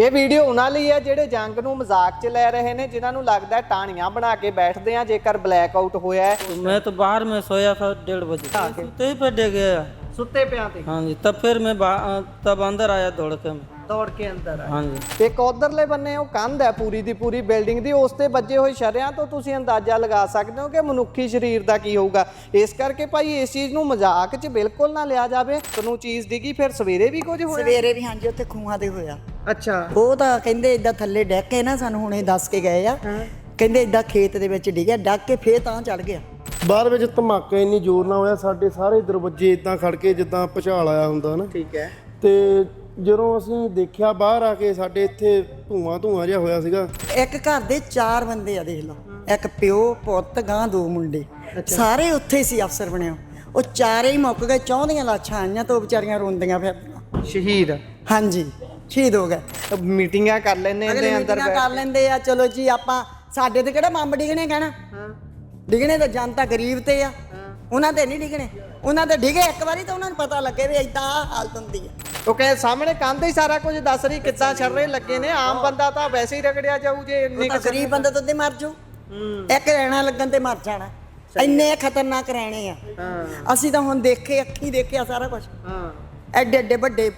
ਇਹ ਵੀਡੀਓ ਉਹਨਾਂ ਲਈ ਹੈ ਜਿਹੜੇ ਜੰਗ ਨੂੰ ਮਜ਼ਾਕ 'ਚ ਲੈ ਰਹੇ ਨੇ ਜਿਨ੍ਹਾਂ ਨੂੰ ਲੱਗਦਾ ਹੈ ਟਾਹਣੀਆਂ ਬਣਾ ਕੇ ਬੈਠਦੇ ਆ ਜੇਕਰ ਬਲੈਕ ਆਊਟ ਹੋਇਆ ਹੈ तो मैं तो बाहर में सोया था डेढ़ बजे सोते ही पे डे गया ਸੁੱਤੇ ਪਿਆਂ ਤੇ हाँ जी तब फिर मैं बा- अ, तब अंदर आया दौड़ के मैं ਦੌੜ ਕੇ ਅੰਦਰ ਆਏ। हाँ जी ਇੱਕ ਉਧਰਲੇ ਬੰਨੇ ਉਹ ਕੰਧ ਹੈ ਪੂਰੀ ਦੀ ਪੂਰੀ ਬਿਲਡਿੰਗ ਦੀ ਉਸ ਤੇ ਵੱਜੇ ਹੋਏ ਸ਼ਰਿਆਂ ਤੋਂ ਤੁਸੀਂ ਅੰਦਾਜ਼ਾ ਲਗਾ ਸਕਦੇ ਹੋ ਕਿ ਮਨੁੱਖੀ ਸਰੀਰ ਦਾ ਕੀ ਹੋਊਗਾ। ਇਸ ਕਰਕੇ ਭਾਈ ਇਸ ਚੀਜ਼ ਨੂੰ ਮਜ਼ਾਕ 'ਚ ਬਿਲਕੁਲ ਨਾ ਲਿਆ ਜਾਵੇ। ਤੁਹਾਨੂੰ ਚੀਜ਼ ਦਿਗੀ ਫਿਰ ਸਵੇਰੇ ਵੀ ਕੁਝ ਹੋਇਆ? ਸਵੇਰੇ ਵੀ ਹਾਂਜੀ ਉੱਥੇ ਖੂਹਾਂ ਦੇ ਹੋਇਆ। ਅੱਛਾ। ਉਹ ਤਾਂ ਕਹਿੰਦੇ ਇਦਾਂ ਥੱਲੇ ਡੱਕ ਕੇ ਨਾ ਸਾਨੂੰ ਹੁਣੇ ਦੱਸ ਕੇ ਗਏ ਆ। ਕਹਿੰਦੇ ਇਦਾਂ ਖੇਤ ਦੇ ਵਿੱਚ ਡਿੱਗਿਆ ਡੱਕ ਕੇ ਫੇਰ ਤਾਂ ਚੜ ਗਿਆ। ਬਾਹਰ ਵਿੱਚ ਧਮਾਕਾ ਇੰਨੀ ਜ਼ੋਰ ਨਾਲ ਹੋਇਆ ਸਾਡੇ ਸਾਰੇ ਦਰਵਾਜ਼ੇ ਇਦਾਂ ਖੜ ਕੇ ਜਿੱਦਾਂ ਭੁਚਾਲ ਆਇਆ ਹੁੰਦਾ ਨਾ। ਠੀਕ ਹੈ। ਤੇ ਜਦੋਂ ਅਸੀਂ ਦੇਖਿਆ ਬਾਹਰ ਆ ਕੇ ਸਾਡੇ ਇੱਥੇ ਧੂਆਂ ਧੂਆਂ ਜਿਹਾ ਹੋਇਆ ਸੀਗਾ। ਇੱਕ ਘਰ ਦੇ ਚਾਰ ਬੰਦੇ ਆ ਦੇਖ ਲਓ। ਇੱਕ ਪਿਓ ਪੁੱਤ ਗਾਂ ਦੋ ਮੁੰਡੇ। ਸਾਰੇ ਉੱਥੇ ਸੀ ਅਫਸਰ ਬਣਿਆ ਉਹ ਚਾਰੇ ਹੀ ਮੁੱਕ ਗਏ ਚੌਂਦੀਆਂ ਲਾਸ਼ਾਂ ਆਈਆਂ ਤੋਂ ਵਿਚਾਰੀਆਂ ਰੋਂਦੀਆਂ ਫਿਰਦੀਆਂ ਸ਼ਹੀਦ? ਹਾਂਜੀ ਸ਼ਹੀਦ ਹੋ ਗਏ। ਮੀਟਿੰਗਾਂ ਕਰ ਲੈਂਦੇ ਇਹਦੇ ਅੰਦਰ ਮੀਟਿੰਗਾਂ ਕਰ ਲੈਂਦੇ ਆ ਚਲੋ ਜੀ ਆਪਾਂ ਸਾਡੇ ਤੇ ਕਿਹੜਾ ਬੰਬ ਡਿਗਣੇ ਕਹਿਣਾ? ਡਿਗਣੇ ਤਾਂ ਜਨਤਾ ਗਰੀਬ ਤੇ ਆ। ਉਹਨਾਂ ਤੇ ਨਹੀਂ ਡਿਗਣੇ। ਉਹਨਾਂ ਤੇ ਡਿਗੇ ਇੱਕ ਵਾਰੀ ਤਾਂ ਉਹਨਾਂ ਨੂੰ ਪਤਾ ਲੱਗੇ ਵੀ ਇਦਾਂ ਆਹ ਹਾਲਤ ਹੁੰਦੀ ਆ। ਉਹ ਕਹੇ ਸਾਹਮਣੇ ਕੰਧ ਹੀ ਸਾਰਾ ਕੁਝ ਦੱਸ ਰਹੀ ਕਿੱਦਾਂ ਛੱਡ ਲੱਗੇ ਨੇ ਆਮ ਬੰਦਾ ਤਾਂ ਵੈਸੇ ਹੀ ਰਗੜਿਆ ਜਾਊ ਜੇ ਇੰਨੀ ਤਾਂ ਗਰੀਬ ਬੰਦਾ ਤਾਂ ਉੱਤੇ ਮਰ ਜਾਊ। ਇੱਕ ਰਹਿਣਾ ਲੱਗਣ ਤੇ ਮਰ ਜਾਣਾ। ਇੰਨੇ ਖਤਰਨਾਕ ਰਹਿਣੇ ਆ। ਅਸੀਂ ਤਾਂ ਹੁਣ ਦੇਖੇ ਅੱਖੀ ਦੇਖਿਆ ਸਾਰਾ ਕੁਝ ਹਾਂ। ਐਡੇ ਐਡੇ ਵੱਡੇ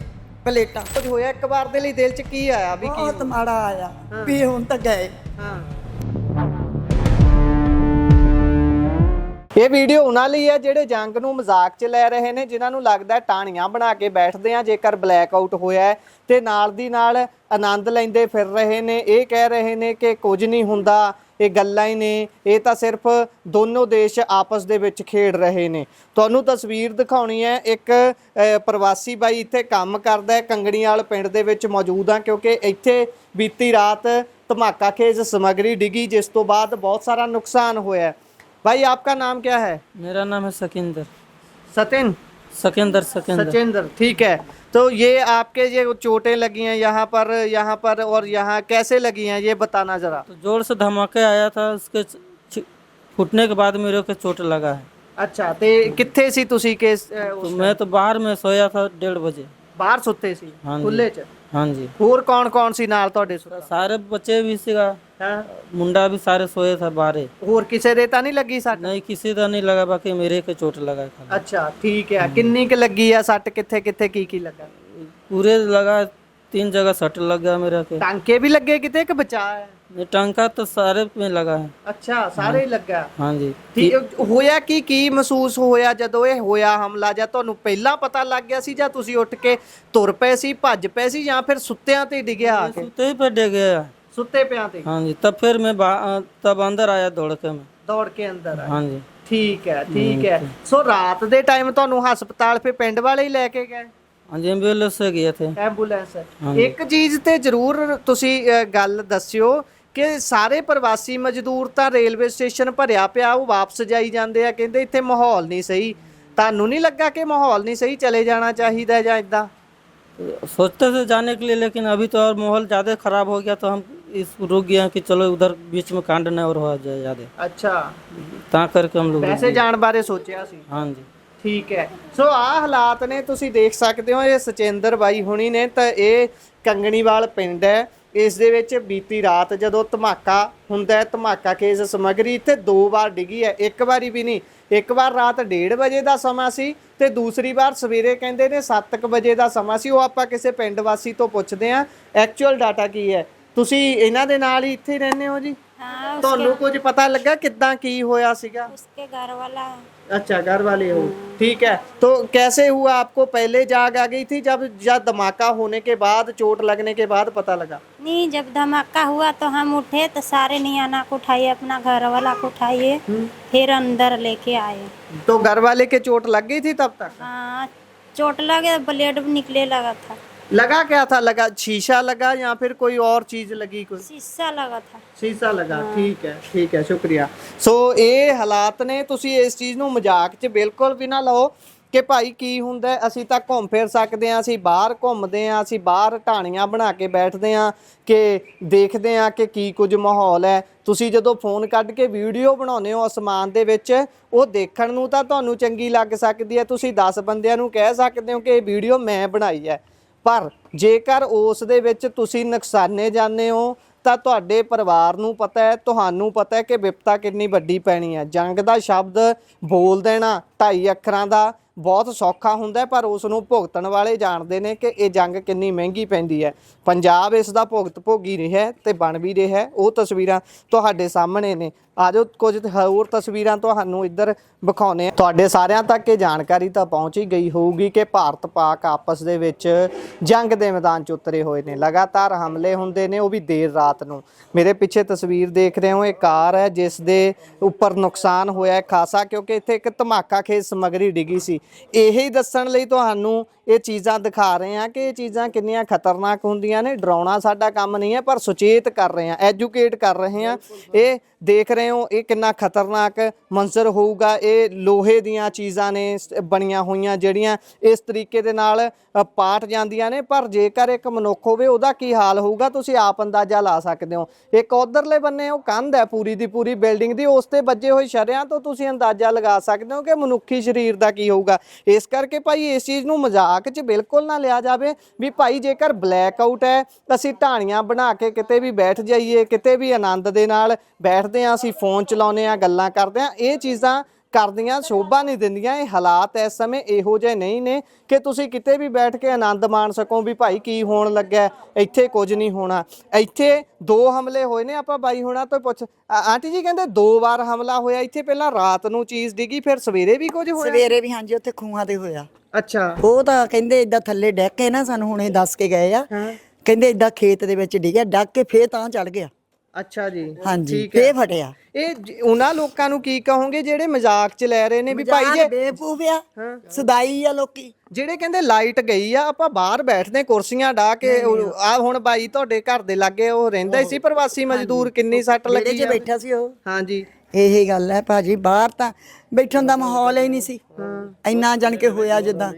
ਪਲੇਟਾਂ। ਕੁਝ ਹੋਇਆ ਇੱਕ ਵਾਰ ਦੇ ਲਈ ਦਿਲ 'ਚ ਕੀ ਆਇਆ ਵੀ ਕੀ ਬਹੁਤ ਮਾੜਾ ਆਇਆ। ਵੀ ਹੁਣ ਤਾਂ ਗਏ। ਹਾਂ। ਇਹ ਵੀਡੀਓ ਉਹਨਾਂ ਲਈ ਹੈ ਜਿਹੜੇ ਜੰਗ ਨੂੰ ਮਜ਼ਾਕ 'ਚ ਲੈ ਰਹੇ ਨੇ, ਜਿਨ੍ਹਾਂ ਨੂੰ ਲੱਗਦਾ ਹੈ ਟਾਹਣੀਆਂ ਬਣਾ ਕੇ ਬੈਠਦੇ ਆ, ਜੇਕਰ ਬਲੈਕ ਆਊਟ ਹੋਇਆ ਹੈ, ਤੇ ਨਾਲ ਦੀ ਨਾਲ ਆਨੰਦ ਲੈਂਦੇ ਫਿਰ ਰਹੇ ਨੇ। ਇਹ ਕਹਿ ਰਹੇ ਨੇ ਕਿ ਕੁਝ ਨਹੀਂ ਹੁੰਦਾ, ਇਹ ਗੱਲਾਂ ਹੀ ਨੇ। ਇਹ ਤਾਂ ਸਿਰਫ ਦੋਨੋਂ ਦੇਸ਼ ਆਪਸ ਦੇ ਵਿੱਚ ਖੇਡ ਰਹੇ ਨੇ। ਤੁਹਾਨੂੰ ਤਸਵੀਰ ਦਿਖਾਉਣੀ ਹੈ, ਇੱਕ ਪ੍ਰਵਾਸੀ ਬਾਈ ਇੱਥੇ ਕੰਮ ਕਰਦਾ ਹੈ ਕੰਗਣੀਵਾਲ ਪਿੰਡ ਦੇ ਵਿੱਚ ਮੌਜੂਦ ਆ, ਕਿਉਂਕਿ ਇੱਥੇ ਬੀਤੀ ਰਾਤ ਧਮਾਕਾ ਖੇਜ ਸਮਗਰੀ ਡਿੱਗੀ, ਜਿਸ ਤੋਂ ਬਾਅਦ ਬਹੁਤ ਸਾਰਾ ਨੁਕਸਾਨ ਹੋਇਆ भाई आपका नाम क्या है मेरा नाम है सकिंदर सतिन सकिंदर सकिंदर सचिंद्र ठीक है तो ये आपके ये चोटें लगी हैं यहाँ पर यहाँ पर और यहाँ कैसे लगी हैं ये बताना जरा तो जोर से धमाके आया था उसके छ- फूटने के बाद मेरे को चोट लगा है अच्छा ते कित्थे सी तुसी के अ, तो उस- मैं तो बाहर में सोया था डेढ़ बजे ਬਾਹਰ ਸੁੱਤੇ ਸੀ हाँ जी ਖੁੱਲੇ ਚ हाँ जी ਹੋਰ ਕੌਣ ਕੌਣ ਸੀ ਨਾਲ ਤੁਹਾਡੇ ਸੁੱਤਾ सारे बच्चे भी सीगा ਹਾਂ मुंडा भी सारे सोए था बाहर ਹੋਰ ਕਿਸੇ ਦੇ ਤਾਂ ਨਹੀਂ ਲੱਗੀ ਸੱਟ नहीं किसी का नहीं लगा बाकी मेरे को चोट लगा खाली। ਅੱਛਾ ਠੀਕ ਹੈ ਕਿੰਨੀ ਕੁ ਲੱਗੀ ਆ ਸੱਟ ਕਿੱਥੇ ਕਿੱਥੇ ਕੀ ਕੀ ਲੱਗਾ पूरे लगा तीन जगह सट लग गया मेरा के ਟਾਂਕੇ ਵੀ ਲੱਗੇ ਕਿਤੇ ਕਿ ਬਚਾ ਹੈ नहीं, टंका तो सारे में लगा है ਅੱਛਾ ਸਾਰੇ ਹੀ ਲੱਗਾ हाँ जी ਠੀਕ ਹੋਇਆ ਕੀ ਕੀ ਮਹਿਸੂਸ ਹੋਇਆ ਜਦੋਂ ਇਹ ਹੋਇਆ ਹਮਲਾ ਜਾਂ ਤੁਹਾਨੂੰ ਪਹਿਲਾਂ ਪਤਾ ਲੱਗ ਗਿਆ ਸੀ ਜਾਂ ਤੁਸੀਂ ਉੱਠ ਕੇ ਤੁਰ ਪਏ ਸੀ ਭੱਜ ਪਏ ਸੀ ਜਾਂ ਫਿਰ ਸੁੱਤਿਆਂ ਤੇ ਡਿੱਗਿਆ ਆ ਕੇ सोते ही पे डे गया ਸੁੱਤੇ ਪਿਆਂ ਤੇ हाँ जी तब फिर मैं बा- अ, तब अंदर आया दौड़ के मैं ਦੌੜ ਕੇ ਅੰਦਰ ਆਏ हाँ जी ਠੀਕ ਹੈ ਠੀਕ ਹੈ ਸੋ ਰਾਤ ਦੇ ਟਾਈਮ ਤੁਹਾਨੂੰ ਹਸਪਤਾਲ ਫੇ ਪਿੰਡ ਵਾਲੇ ਹੀ ਲੈ ਕੇ ਗਏ हाँ जी एम्बुलेंस से गए थे ਐਂਬੂਲੈਂਸ ਹਾਂਜੀ। ਇੱਕ ਚੀਜ਼ ਤੇ ਜ਼ਰੂਰ ਤੁਸੀਂ ਅ, ਗੱਲ ਦੱਸਿਓ ਕਿ ਸਾਰੇ ਪ੍ਰਵਾਸੀ ਮਜ਼ਦੂਰ ਤਾਂ ਰੇਲਵੇ ਸਟੇਸ਼ਨ ਭਰਿਆ ਪਿਆ ਉਹ ਵਾਪਸ ਜਾਈ ਜਾਂਦੇ ਆ ਕਹਿੰਦੇ ਇੱਥੇ ਮਾਹੌਲ ਨਹੀਂ ਸਹੀ ਤੁਹਾਨੂੰ ਨਹੀਂ ਲੱਗਾ ਕਿ ਮਾਹੌਲ ਨਹੀਂ ਸਹੀ ਚਲੇ ਜਾਣਾ ਚਾਹੀਦਾ ਜਾਂ ਇਦਾਂ तो सोचते थे जाने के लिए लेकिन अभी तो और माहौल ज़्यादा खराब हो गया तो हम इस रुक गए कि चलो उधर बीच में कांड न और हो जाए ज़्यादा ਅੱਛਾ ता करके हम लोग रुक ਵੈਸੇ गए। ਜਾਣ ਬਾਰੇ ਸੋਚਿਆ ਸੀ हाँ जी ਠੀਕ ਹੈ ਸੋ ਆਹ ਹਾਲਾਤ ਨੇ ਤੁਸੀਂ ਦੇਖ ਸਕਦੇ ਹੋ ਇਹ ਸਚੇਂਦਰ ਬਾਈ ਹੁਣੀ ਨੇ ਤਾਂ ਇਹ ਕੰਗਣੀਵਾਲ ਪਿੰਡ ਹੈ ਇਸ ਦੇ ਵਿੱਚ ਬੀਤੀ ਰਾਤ ਜਦੋਂ ਧਮਾਕਾ ਹੁੰਦਾ ਹੈ ਧਮਾਕਾ ਕੇਸ ਸਮਗਰੀ ਇੱਥੇ ਦੋ ਵਾਰ ਡਿੱਗੀ ਹੈ ਇੱਕ ਵਾਰੀ ਵੀ ਨਹੀਂ ਇੱਕ ਵਾਰ ਰਾਤ 1:30 ਵਜੇ ਦਾ ਸਮਾਂ ਸੀ ਤੇ ਦੂਸਰੀ ਵਾਰ ਸਵੇਰੇ ਕਹਿੰਦੇ ਨੇ 7:00 ਵਜੇ ਦਾ ਸਮਾਂ ਸੀ ਉਹ ਆਪਾਂ ਕਿਸੇ ਪਿੰਡ ਵਾਸੀ ਤੋਂ ਪੁੱਛਦੇ ਆ ਐਕਚੁਅਲ ਡਾਟਾ ਕੀ ਹੈ ਤੁਸੀਂ ਇਹਨਾਂ ਦੇ ਨਾਲ ਹੀ ਇੱਥੇ ਹੀ ਰਹਿੰਦੇ ਹੋ ਜੀ हाँ ਤੁਹਾਨੂੰ ਕੁਝ ਪਤਾ ਲੱਗਾ ਕਿੱਦਾਂ ਕੀ ਹੋਇਆ ਸੀਗਾ उसके घर वाला अच्छा घर वाले हो ठीक है तो कैसे हुआ आपको पहले जाग आ गई थी जब जब धमाका होने के बाद चोट लगने के बाद पता लगा नहीं जब धमाका हुआ तो हम उठे तो सारे नियाना को उठाइए अपना घर वाला को उठाइए फिर अंदर लेके आए तो घर वाले के चोट लग गई थी तब तक हाँ चोट लगे ब्लेड भी निकले लगा था लगा क्या था लगा शीशा लगा या फिर कोई और चीज लगी कोई शीशा लगा था ਸ਼ੀਸ਼ਾ ਲਗਾ ਠੀਕ ਹੈ ਠੀਕ ਹੈ ਸ਼ੁਕਰੀਆ ਸੋ ਇਹ ਹਾਲਾਤ ਨੇ ਤੁਸੀਂ ਇਸ ਚੀਜ਼ ਨੂੰ ਮਜ਼ਾਕ 'ਚ ਬਿਲਕੁਲ ਵੀ ਨਾ ਲਓ ਕਿ ਭਾਈ ਕੀ ਹੁੰਦਾ ਹੈ, ਅਸੀਂ ਤਾਂ ਘੁੰਮ ਫਿਰ ਸਕਦੇ ਹਾਂ ਅਸੀਂ ਬਾਹਰ ਘੁੰਮਦੇ ਹਾਂ ਅਸੀਂ ਬਾਹਰ ਢਾਣੀਆਂ ਬਣਾ ਕੇ ਬੈਠਦੇ ਹਾਂ ਕਿ ਦੇਖਦੇ ਹਾਂ ਕਿ ਕੀ ਕੁਝ ਮਾਹੌਲ ਹੈ ਤੁਸੀਂ ਜਦੋਂ ਫੋਨ ਕੱਢ ਕੇ ਵੀਡੀਓ ਬਣਾਉਂਦੇ ਹੋ ਅਸਮਾਨ ਦੇ ਵਿੱਚ ਉਹ ਦੇਖਣ ਨੂੰ ਤਾਂ ਤੁਹਾਨੂੰ ਚੰਗੀ ਲੱਗ ਸਕਦੀ ਹੈ ਤੁਸੀਂ 10 ਬੰਦਿਆਂ ਨੂੰ ਕਹਿ ਸਕਦੇ ਹੋ ਕਿ ਇਹ ਵੀਡੀਓ ਮੈਂ ਬਣਾਈ ਹੈ ਪਰ ਜੇਕਰ ਉਸ ਦੇ ਵਿੱਚ ਤੁਸੀਂ ਨੁਕਸਾਨੇ ਜਾਂਦੇ ਹੋ, ਤਾਂ ਤੁਹਾਡੇ ਪਰਿਵਾਰ ਨੂੰ ਪਤਾ ਹੈ, ਤੁਹਾਨੂੰ ਪਤਾ ਹੈ ਕਿ ਵਿਪਤਾ ਕਿੰਨੀ ਵੱਡੀ ਪੈਣੀ ਹੈ। ਜੰਗ ਦਾ ਸ਼ਬਦ ਬੋਲ ਦੇਣਾ ਢਾਈ ਅੱਖਰਾਂ ਦਾ ਬਹੁਤ ਸੌਖਾ ਹੁੰਦਾ ਪਰ ਉਸ ਨੂੰ ਭੁਗਤਣ ਵਾਲੇ ਜਾਣਦੇ ਨੇ ਕਿ ਇਹ ਜੰਗ ਕਿੰਨੀ ਮਹਿੰਗੀ ਪੈਂਦੀ ਹੈ। ਪੰਜਾਬ ਇਸ ਦਾ ਭੁਗਤ ਭੋਗੀ ਰਿਹਾ ਤੇ ਬਣ ਵੀ ਰਿਹਾ ਉਹ ਤਸਵੀਰਾਂ ਤੁਹਾਡੇ ਸਾਹਮਣੇ ਨੇ। ਆਜੋ ਕੁਝ ਹੋਰ ਤਸਵੀਰਾਂ ਤੁਹਾਨੂੰ ਇੱਧਰ ਵਿਖਾਉਨੇ ਆ ਤੁਹਾਡੇ ਸਾਰਿਆਂ ਤੱਕ ਇਹ ਜਾਣਕਾਰੀ ਤਾਂ ਪਹੁੰਚ ਹੀ ਗਈ ਹੋਊਗੀ ਕਿ ਭਾਰਤ ਪਾਕ ਆਪਸ ਦੇ ਵਿੱਚ ਜੰਗ ਦੇ ਮੈਦਾਨ 'ਚ ਉਤਰੇ ਹੋਏ ਨੇ। ਲਗਾਤਾਰ ਹਮਲੇ ਹੁੰਦੇ ਨੇ ਉਹ ਵੀ ਦੇਰ ਰਾਤ ਨੂੰ। ਮੇਰੇ ਪਿੱਛੇ ਤਸਵੀਰ ਦੇਖ ਰਹੇ ਹੋ, ਇਹ ਕਾਰ ਹੈ ਜਿਸ ਦੇ ਉੱਪਰ ਨੁਕਸਾਨ ਹੋਇਆ ਹੈ। ਖਾਸਾ ਕਿਉਂਕਿ ਇੱਥੇ ਇੱਕ ਧਮਾਕਾ ਖੇਜ ਸਮਗਰੀ ਡਿੱਗੀ ਸੀ। ਇਹ ਹੀ ਦੱਸਣ ਲਈ ਤੁਹਾਨੂੰ ਇਹ ਚੀਜ਼ਾਂ ਦਿਖਾ ਰਹੇ ਹਾਂ ਕਿ ਇਹ ਚੀਜ਼ਾਂ ਕਿੰਨੀਆਂ ਖਤਰਨਾਕ ਹੁੰਦੀਆਂ ਨੇ ਡਰਾਉਣਾ ਸਾਡਾ ਕੰਮ ਨਹੀਂ ਹੈ ਪਰ ਸੁਚੇਤ ਕਰ ਰਹੇ ਹਾਂ ਐਜੂਕੇਟ ਕਰ ਰਹੇ ਹਾਂ। ਇਹ ਦੇਖ ਰਹੇ ਹੋ ਇਹ ਕਿੰਨਾ ਖਤਰਨਾਕ ਮੰਜ਼ਰ ਹੋਊਗਾ ਇਹ ਲੋਹੇ ਦੀਆਂ ਚੀਜ਼ਾਂ ਨੇ ਸ- ਬਣੀਆਂ ਹੋਈਆਂ ਜਿਹੜੀਆਂ ਇਸ ਤਰੀਕੇ ਦੇ ਨਾਲ ਅ, ਪਾਟ ਜਾਂਦੀਆਂ ਨੇ ਪਰ ਜੇਕਰ ਇੱਕ ਮਨੁੱਖ ਹੋਵੇ ਉਹਦਾ ਕੀ ਹਾਲ ਹੋਊਗਾ ਤੁਸੀਂ ਆਪ ਅੰਦਾਜ਼ਾ ਲਾ ਸਕਦੇ ਹੋ। ਇੱਕ ਉਧਰਲੇ ਬੰਨੇ ਉਹ ਕੰਧ ਹੈ ਪੂਰੀ ਦੀ ਪੂਰੀ ਬਿਲਡਿੰਗ ਦੀ ਉਸ ਤੇ ਵੱਜੇ ਹੋਏ ਸ਼ਰਿਆਂ ਤੋਂ ਤੁਸੀਂ ਅੰਦਾਜ਼ਾ ਲਗਾ ਸਕਦੇ ਹੋ ਕਿ ਮਨੁੱਖੀ ਸਰੀਰ ਦਾ ਕੀ ਹੋਊਗਾ। ਇਸ ਕਰਕੇ ਭਾਈ ਇਸ ਚੀਜ਼ ਨੂੰ ਮਜ਼ਾਕ 'ਚ ਬਿਲਕੁਲ ਨਾ ਲਿਆ ਜਾਵੇ ਵੀ ਭਾਈ ਜੇਕਰ ਬਲੈਕ ਆਊਟ ਹੈ, ਅਸੀਂ ਢਾਣੀਆਂ ਬਣਾ ਕੇ ਕਿਤੇ ਵੀ ਬੈਠ ਜਾਈਏ, ਕਿਤੇ ਵੀ ਆਨੰਦ ਦੇ ਨਾਲ ਬੈਠਦੇ ਹਾਂ, ਅਸੀਂ ਫੋਨ ਚਲਾਉਂਦੇ ਹਾਂ, ਗੱਲਾਂ ਕਰਦੇ ਹਾਂ, ਇਹ ਚੀਜ਼ਾਂ ਕਰਦੀਆਂ ਸ਼ੋਭਾ ਨਹੀਂ ਦਿੰਦੀਆਂ ਇਹ ਹਾਲਾਤ ਇਸ ਸਮੇਂ ਇਹੋ ਜਿਹੇ ਨਹੀਂ ਨੇ ਕਿ ਤੁਸੀਂ ਕਿਤੇ ਵੀ ਬੈਠ ਕੇ ਆਨੰਦ ਮਾਣ ਸਕੋ ਵੀ ਭਾਈ ਕੀ ਹੋਣ ਲੱਗਾ ਇੱਥੇ ਕੁਝ ਨਹੀਂ ਹੋਣਾ। ਇੱਥੇ ਦੋ ਹਮਲੇ ਹੋਏ ਨੇ ਆਪਾਂ ਬਾਈ ਹੋਣਾ ਤੋਂ ਪੁੱਛ ਆਂਟੀ ਜੀ ਕਹਿੰਦੇ ਦੋ ਵਾਰ ਹਮਲਾ ਹੋਇਆ ਇੱਥੇ ਪਹਿਲਾਂ ਰਾਤ ਨੂੰ ਚੀਜ਼ ਡਿੱਗੀ ਫਿਰ ਸਵੇਰੇ ਵੀ ਕੁਝ ਹੋਇਆ? ਸਵੇਰੇ ਵੀ ਹਾਂਜੀ ਉੱਥੇ ਖੂਹਾਂ ਤੇ ਹੋਇਆ। ਅੱਛਾ। ਉਹ ਤਾਂ ਕਹਿੰਦੇ ਇਦਾਂ ਥੱਲੇ ਡੈਕ ਕੇ ਨਾ ਸਾਨੂੰ ਹੁਣੇ ਦੱਸ ਕੇ ਗਏ ਆ। ਕਹਿੰਦੇ ਇਦਾਂ ਖੇਤ ਦੇ ਵਿੱਚ ਡਿੱਗਿਆ ਡੱਕ ਕੇ ਫੇਰ ਤਾਂ ਚੜ ਗਿਆ। ਅੱਛਾ ਜੀ। ਹਾਂਜੀ ਠੀਕ ਹੈ। ਫੇਰ ਫਟਿਆ। ਇਹ ਜ- ਉਹਨਾਂ ਲੋਕਾਂ ਨੂੰ ਕੀ ਕਹੋਗੇ ਜਿਹੜੇ ਮਜ਼ਾਕ 'ਚ ਲੈ ਰਹੇ ਨੇ ਵੀ ਭਾਈ ਜੇ ਬੇਵਕੂਫ ਆ ਸਦਾਈ ਆ ਲੋਕੀ। ਜਿਹੜੇ ਕਹਿੰਦੇ ਲਾਈਟ ਗਈ ਆ ਆਪਾਂ ਬਾਹਰ ਬੈਠਦੇ ਕੁਰਸੀਆਂ ਢਾ ਕੇ ਆ ਹੁਣ ਬਾਈ ਤੁਹਾਡੇ ਘਰ ਦੇ ਲਾਗੇ ਉਹ ਰਹਿੰਦਾ ਹੀ ਸੀ ਪ੍ਰਵਾਸੀ ਮਜ਼ਦੂਰ ਕਿੰਨੀ ਸੱਟ ਲੱਗੀ 'ਚ ਆ। ਬੈਠਾ ਸੀ ਉਹ। ਹਾਂਜੀ। ਇਹੀ ਗੱਲ ਹੈ ਭਾਜੀ ਬਾਹਰ ਤਾਂ ਬੈਠਣ ਦਾ ਮਾਹੌਲ ਹੀ ਨਹੀਂ ਸੀ। ਇੰਨਾ ਜਾਣ ਕੇ ਹੋਇਆ ਜਿੱਦਾਂ।